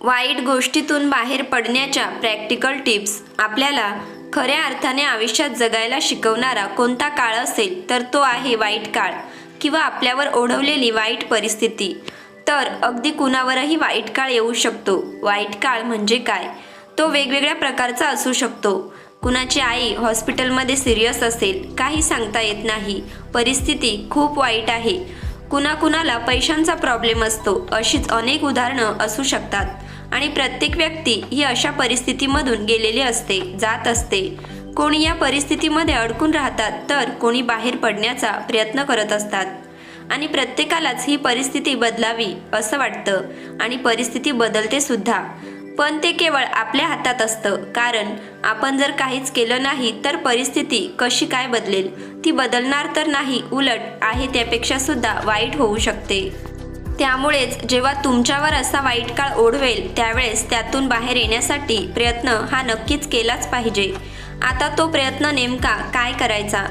वाईट गोष्टीतून बाहेर पडण्याच्या प्रॅक्टिकल टिप्स. आपल्याला खऱ्या अर्थाने आयुष्यात जगायला शिकवणारा कोणता काळ असेल तर तो आहे वाईट काळ किंवा आपल्यावर ओढवलेली वाईट परिस्थिती. तर अगदी कुणावरही वाईट काळ येऊ शकतो. वाईट काळ म्हणजे काय? तो वेगवेगळ्या प्रकारचा असू शकतो. कुणाची आई हॉस्पिटलमध्ये सिरियस असेल काही सांगता येत नाही. परिस्थिती खूप वाईट आहे. कुणाकुणाला पैशांचा प्रॉब्लेम असतो अशीच अनेक उदाहरणं असू शकतात. आणि प्रत्येक व्यक्ती ही अशा परिस्थितीमधून गेलेली असते जात असते. कोणी या परिस्थितीमध्ये अडकून राहतात तर कोणी बाहेर पडण्याचा प्रयत्न करत असतात. आणि प्रत्येकालाच ही परिस्थिती बदलावी असं वाटतं. आणि परिस्थिती बदलते सुद्धा. पण ते केवळ आपल्या हातात असतं. कारण आपण जर काहीच केलं नाही तर परिस्थिती कशी काय बदलेल? ती बदलणार तर नाही उलट आहे त्यापेक्षा सुद्धा वाईट होऊ शकते. त्यामुळेच जेव्हा तुमच्यावर असा वाईट काळ ओढवेल त्यावेळेस त्यातून बाहेर येण्यासाठी प्रयत्न हा नक्कीच केलाच पाहिजे. आता तो प्रयत्न नेमका काय करायचा?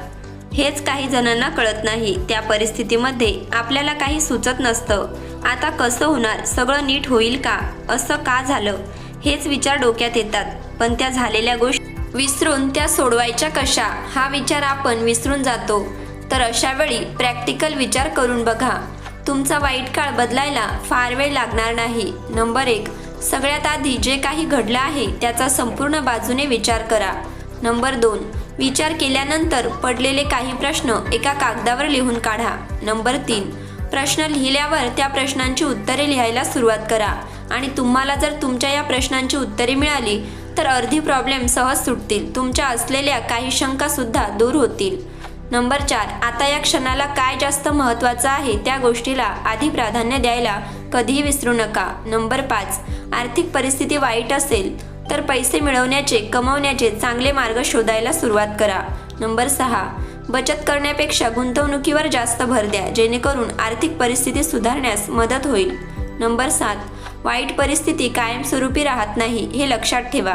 हेच काही जणांना कळत नाही. त्या परिस्थितीमध्ये आपल्याला काही सुचत नसतं. आता कसं होणार? सगळं नीट होईल का? असं का झालं? हेच विचार डोक्यात येतात. पण त्या झालेल्या गोष्टी विसरून त्या सोडवायच्या कशा? हा विचार आपण विसरून जातो. तर अशावेळी प्रॅक्टिकल विचार करून बघा. तुमचा वाईट काळ बदलायला फार वेळ लागणार नाही. नंबर एक सगळ्यात आधी जे काही घडलं आहे त्याचा संपूर्ण बाजूने विचार करा. नंबर दोन विचार केल्यानंतर पडलेले काही प्रश्न एका कागदावर लिहून काढा. नंबर तीन प्रश्न लिहिल्यावर त्या प्रश्नांची उत्तरे लिहायला सुरुवात करा. आणि तुम्हाला जर तुमच्या या प्रश्नांची उत्तरे मिळाली तर अर्धी प्रॉब्लेम सहज सुटतील. तुमच्या असलेल्या काही शंकासुद्धा दूर होतील. नंबर चार आता या क्षणाला काय जास्त महत्त्वाचं आहे त्या गोष्टीला आधी प्राधान्य द्यायला कधीही विसरू नका. नंबर पाच आर्थिक परिस्थिती वाईट असेल तर पैसे मिळवण्याचे कमवण्याचे चांगले मार्ग शोधायला सुरुवात करा. नंबर सहा बचत करण्यापेक्षा गुंतवणुकीवर जास्त भर द्या जेणेकरून आर्थिक परिस्थिती सुधारण्यास मदत होईल. नंबर सात वाईट परिस्थिती कायमस्वरूपी राहत नाही हे लक्षात ठेवा.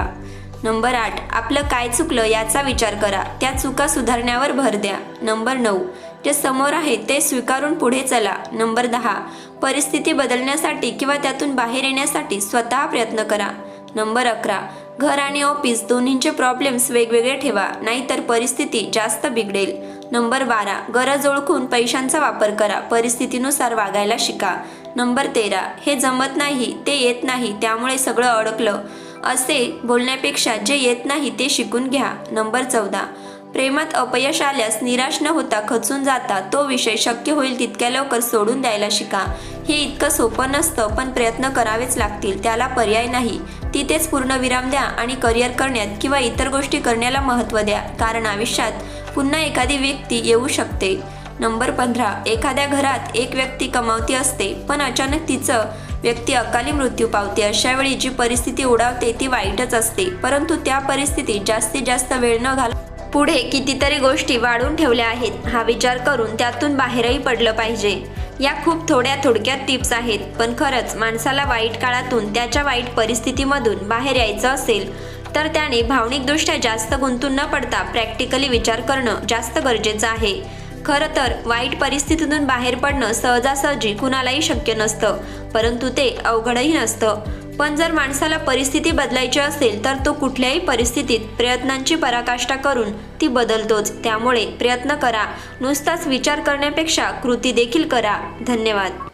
नंबर आठ आपलं काय चुकलं याचा विचार करा. त्या चुका सुधारण्यावर भर द्या. नंबर नऊ जे समोर आहे ते स्वीकारून पुढे चला. नंबर दहा परिस्थिती बदलण्यासाठी किंवा त्यातून बाहेर येण्यासाठी स्वतः प्रयत्न करा. नंबर अकरा घर आणि ऑफिस दोन्हींचे प्रॉब्लेम्स वेगवेगळे ठेवा नाहीतर परिस्थिती जास्त बिघडेल. नंबर बारा गरज ओळखून पैशांचा वापर करा परिस्थितीनुसार वागायला शिका. नंबर तेरा हे जमत नाही ते येत नाही त्यामुळे सगळं अडकलं. असे बोलण्यापेक्षा जे येत नाही ते शिकून घ्या. नंबर चौदा. प्रेमात अपयश आल्यास निराश न होता खचून जाता तो विषय शक्य होईल तितक्या लवकर सोडून द्यायला शिका. हे इतकं सोपं नसतं पण प्रयत्न करावेच लागतील. त्याला पर्याय नाही. तिथेच पूर्ण विराम द्या आणि करिअर करण्यात किंवा इतर गोष्टी करण्याला महत्त्व द्या कारण आयुष्यात पुन्हा एखादी व्यक्ती येऊ शकते. नंबर पंधरा. एखाद्या घरात एक व्यक्ती कमावती असते पण अचानक तिचं व्यक्ती अकाली मृत्यू पावते. अशा वेळी जी परिस्थिती उडावते ती वाईटच असते. परंतु त्या परिस्थितीत जास्तीत जास्त वेळ न घाल पुढे कितीतरी गोष्टी वाढून ठेवल्या आहेत. हा विचार करून त्यातून बाहेरही पडलं पाहिजे. या खूप थोड्या थोडक्यात टिप्स आहेत. पण खरंच माणसाला वाईट काळातून त्याच्या वाईट परिस्थितीमधून बाहेर यायचं असेल तर त्याने भावनिकदृष्ट्या जास्त गुंतून न पडता प्रॅक्टिकली विचार करणं जास्त गरजेचं आहे. खरं तर वाईट परिस्थितीतून बाहेर पडणं सहजासहजी कुणालाही शक्य नसतं. परंतु ते अवघडही नसतं. पण जर माणसाला परिस्थिती बदलायची असेल तर तो कुठल्याही परिस्थितीत प्रयत्नांची पराकाष्ठा करून ती बदलतोच. त्यामुळे प्रयत्न करा. नुसताच विचार करण्यापेक्षा कृती देखील करा. धन्यवाद.